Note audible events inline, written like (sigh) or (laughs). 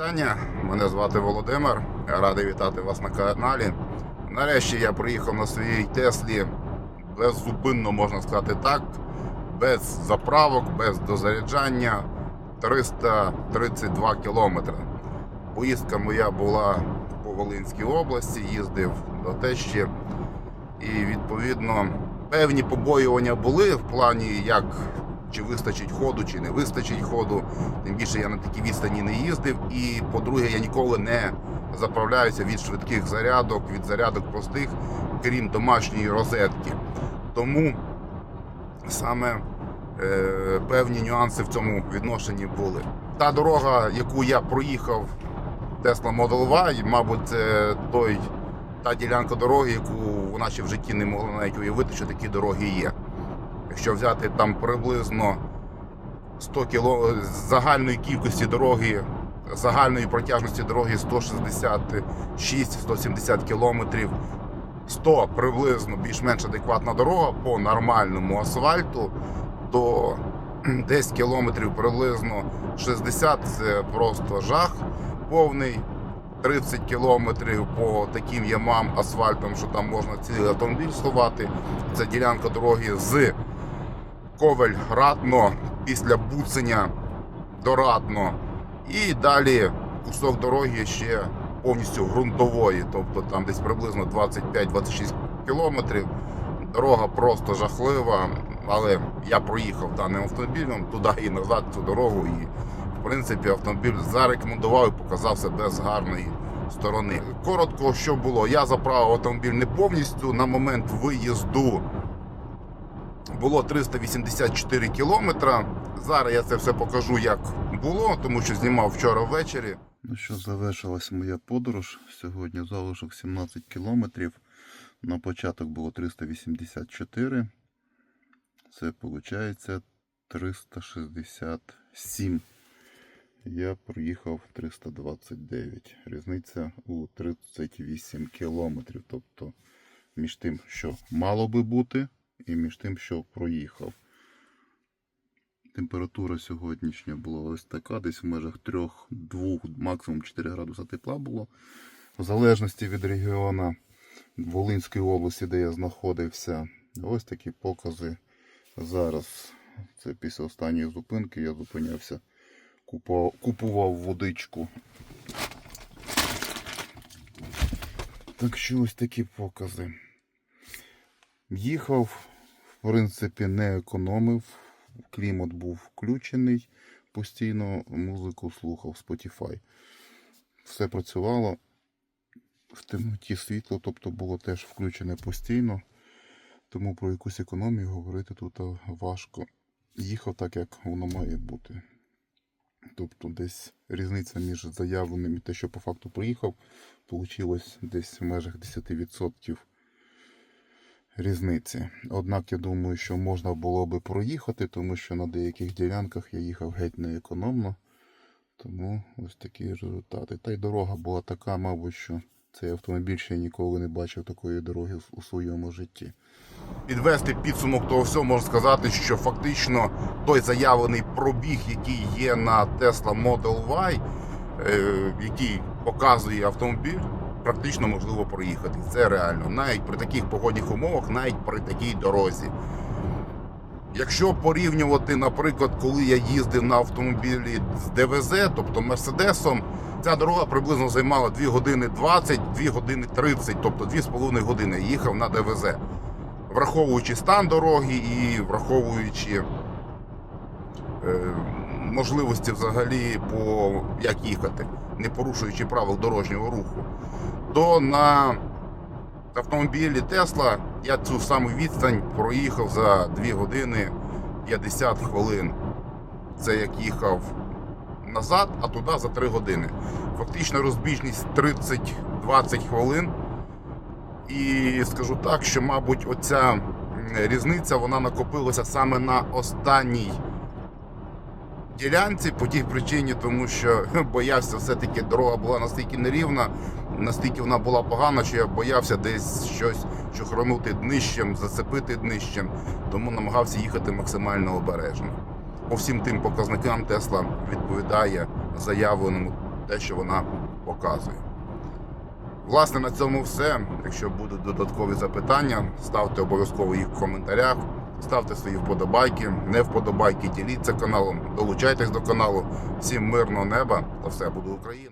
Вітання, мене звати Володимир. Радий вітати вас на каналі. Нарешті я приїхав на своїй Теслі беззупинно, можна сказати так, без заправок, без дозаряджання 332 кілометри. Поїздка моя була по Волинській області, їздив до Тещі. І відповідно певні побоювання були в плані, як чи вистачить ходу, чи не вистачить ходу. Тим більше я на такій відстані не їздив. І по-друге, я ніколи не заправляюся від швидких зарядок, від зарядок простих, крім домашньої розетки. Тому саме е, певні нюанси в цьому відношенні були. Та дорога, яку я проїхав Tesla Model Y, мабуть, це той, та ділянка дороги, яку вона ще в житті не могла навіть уявити, що такі дороги є. Якщо взяти там приблизно 100 кіло загальної кількості дороги, загальної протяжності дороги 166-170 кілометрів, 100 приблизно більш-менш адекватна дорога по нормальному асфальту, то десь кілометрів приблизно 60 це просто жах повний. 30 кілометрів по таким ямам асфальтом, що там можна цілий автомобіль сховати. Це ділянка дороги з Ковель Ратно після Буценя до Ратно. І далі кусок дороги ще повністю ґрунтової, тобто там десь приблизно 25-26 кілометрів. Дорога просто жахлива, але я проїхав даним автомобілем туди і назад цю дорогу. І в принципі автомобіль зарекомендував і показав себе з гарної сторони. Коротко, що було, я заправив автомобіль не повністю на момент виїзду було 384 кілометра. Зараз я це все покажу, як було, тому що знімав вчора ввечері. Ну що, завершилась моя подорож. Сьогодні залишок 17 кілометрів. На початок було 384. Це виходить 367. Я проїхав 329. Різниця у 38 кілометрів. Тобто між тим, що мало би бути, і між тим, що проїхав. Температура сьогоднішня була ось така, десь в межах 3-2, максимум 4 градуса тепла було. В залежності від регіону Волинської області, де я знаходився. Ось такі покази зараз. Це після останньої зупинки я зупинявся, купував водичку. Так що ось такі покази. Їхав, в принципі, не економив. Клімат був включений постійно, музику слухав Spotify. Все працювало в темноті світло, тобто було теж включене постійно. Тому про якусь економію говорити тут важко. Їхав так, як воно має бути. Тобто десь різниця між заявленим і те, що по факту приїхав, вийшло десь в межах 10% різниці. Однак я думаю, що можна було би проїхати, тому що на деяких ділянках я їхав геть неекономно. Тому ось такі результати. Та й дорога була така, мабуть, що цей автомобіль ще ніколи не бачив такої дороги у своєму житті. Підвести підсумок того всього, можна сказати, що фактично той заявлений пробіг, який є на Tesla Model Y, е, який показує автомобіль, практично можливо проїхати. Це реально. Навіть при таких погодних умовах, навіть при такій дорозі. Якщо порівнювати, наприклад, коли я їздив на автомобілі з ДВЗ, тобто Мерседесом, ця дорога приблизно займала 2 години 20, 2 години 30, тобто 2,5 години їхав на ДВЗ. Враховуючи стан дороги і враховуючи е, можливості взагалі по як їхати, не порушуючи правил дорожнього руху, то на автомобілі Тесла я цю саму відстань проїхав за 2 години 50 хвилин. Це як їхав назад, а туди за 3 години. Фактично розбіжність 30-20 хвилин. І скажу так, що, мабуть, оця різниця вона накопилася саме на останній ділянці по тій причині, тому що (laughs) боявся, все-таки дорога була настільки нерівна, настільки вона була погана, що я боявся десь щось чухранути днищем, зацепити днищем, тому намагався їхати максимально обережно. По всім тим показникам Тесла відповідає заявленому те, що вона показує. Власне, на цьому все. Якщо будуть додаткові запитання, ставте обов'язково їх в коментарях, ставте свої вподобайки, не вподобайки, діліться каналом, долучайтесь до каналу. Всім мирного неба та все буде Україна!